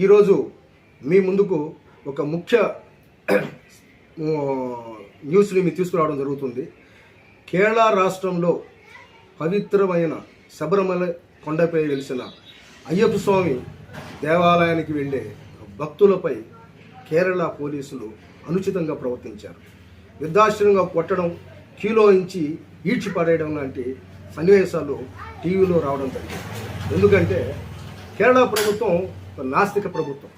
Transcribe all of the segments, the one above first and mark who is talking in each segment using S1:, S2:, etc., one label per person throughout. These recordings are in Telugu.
S1: ఈరోజు మీ ముందుకు ఒక ముఖ్య న్యూస్ని మీ తీసుకురావడం జరుగుతుంది. కేరళ రాష్ట్రంలో పవిత్రమైన శబరిమల కొండపై వెలిసిన అయ్యప్ప స్వామి దేవాలయానికి వెళ్ళే భక్తులపై కేరళ పోలీసులు అనుచితంగా ప్రవర్తించారు. నిర్దాక్షిణ్యంగా కొట్టడం కీలో ఇంచి ఈడ్చి పడేయడం లాంటి సన్నివేశాలు టీవీలో రావడం జరిగింది. ఎందుకంటే కేరళ ప్రభుత్వం నాస్తిక ప్రభుత్వం.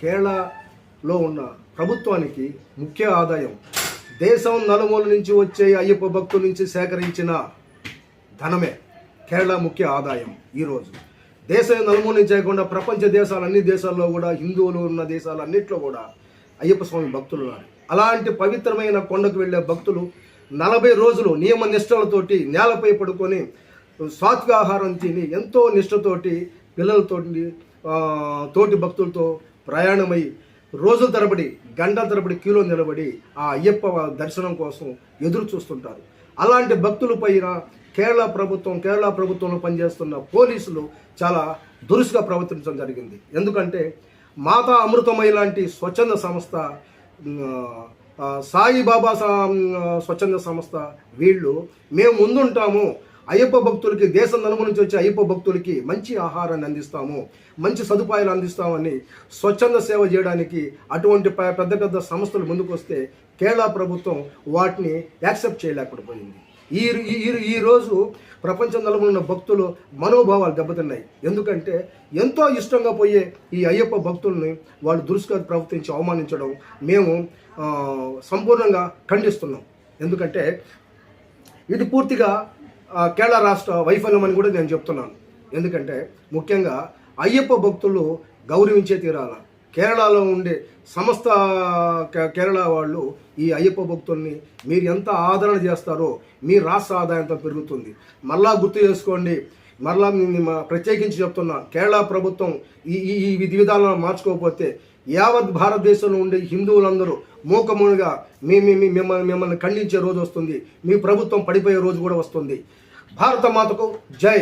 S1: కేరళలో ఉన్న ప్రభుత్వానికి ముఖ్య ఆదాయం దేశం నలుమూల నుంచి వచ్చే అయ్యప్ప భక్తుల నుంచి సేకరించిన ధనమే కేరళ ముఖ్య ఆదాయం ఈరోజు దేశం నలుమూల నుంచి కాకుండా ప్రపంచ దేశాలు అన్ని దేశాల్లో కూడా హిందువులు ఉన్న దేశాలన్నింటిలో కూడా అయ్యప్ప స్వామి భక్తులు ఉన్నారు. అలాంటి పవిత్రమైన కొండకు వెళ్ళే భక్తులు నలభై రోజులు నియమ నిష్టలతోటి నేలపై పడుకొని సాత్విక ఆహారం తిని ఎంతో నిష్టతోటి పిల్లలతోటి తోటి భక్తులతో ప్రయాణమై రోజుల తరబడి గంటల తరబడి క్యూలో నిలబడి ఆ అయ్యప్ప దర్శనం కోసం ఎదురు చూస్తుంటారు. అలాంటి భక్తుల పైన కేరళ ప్రభుత్వం కేరళ ప్రభుత్వంలో పనిచేస్తున్న పోలీసులు చాలా దురుసుగా ప్రవర్తించడం జరిగింది. ఎందుకంటే మాతా అమృతమై లాంటి స్వచ్ఛంద సంస్థ సాయిబాబా స్వచ్ఛంద సంస్థ వీళ్ళు మేము ముందుంటాము అయ్యప్ప భక్తులకి దేశం నలుము నుంచి వచ్చే అయ్యప్ప భక్తులకి మంచి ఆహారాన్ని అందిస్తాము మంచి సదుపాయాలు అందిస్తామని స్వచ్ఛంద సేవ చేయడానికి అటువంటి పెద్ద పెద్ద సంస్థలు ముందుకొస్తే కేరళ ప్రభుత్వం వాటిని యాక్సెప్ట్ చేయలేకపోయింది. ఈ ఈ ఈ రోజు ప్రపంచం నలుగున్న ఉన్న భక్తులు మనోభావాలు దెబ్బతిన్నాయి. ఎందుకంటే ఎంతో ఇష్టంగా పోయే ఈ అయ్యప్ప భక్తుల్ని వాళ్ళు దురుసుగా ప్రవర్తించి అవమానించడం మేము సంపూర్ణంగా ఖండిస్తున్నాం. ఎందుకంటే ఇది పూర్తిగా కేరళ రాష్ట్ర వైఫల్యం అని కూడా నేను చెప్తున్నాను. ఎందుకంటే ముఖ్యంగా అయ్యప్ప భక్తులు గౌరవించే తీరాల. కేరళలో ఉండే సమస్త కేరళ వాళ్ళు ఈ అయ్యప్ప భక్తుల్ని మీరు ఎంత ఆదరణ చేస్తారో మీ రాష్ట్ర ఆదాయంతో పెరుగుతుంది. మళ్ళా గుర్తు చేసుకోండి మరలా ప్రత్యేకించి చెప్తున్నా కేరళ ప్రభుత్వం ఈ ఈ విధి విధానాలను మార్చుకోకపోతే యావత్ భారతదేశంలో ఉండే హిందువులందరూ మూకమునిగా మీ- మిమ్మల్ని మిమ్మల్ని ఖండించే రోజు వస్తుంది మీ ప్రభుత్వం పడిపోయే రోజు కూడా వస్తుంది. భారత మాతకు జై.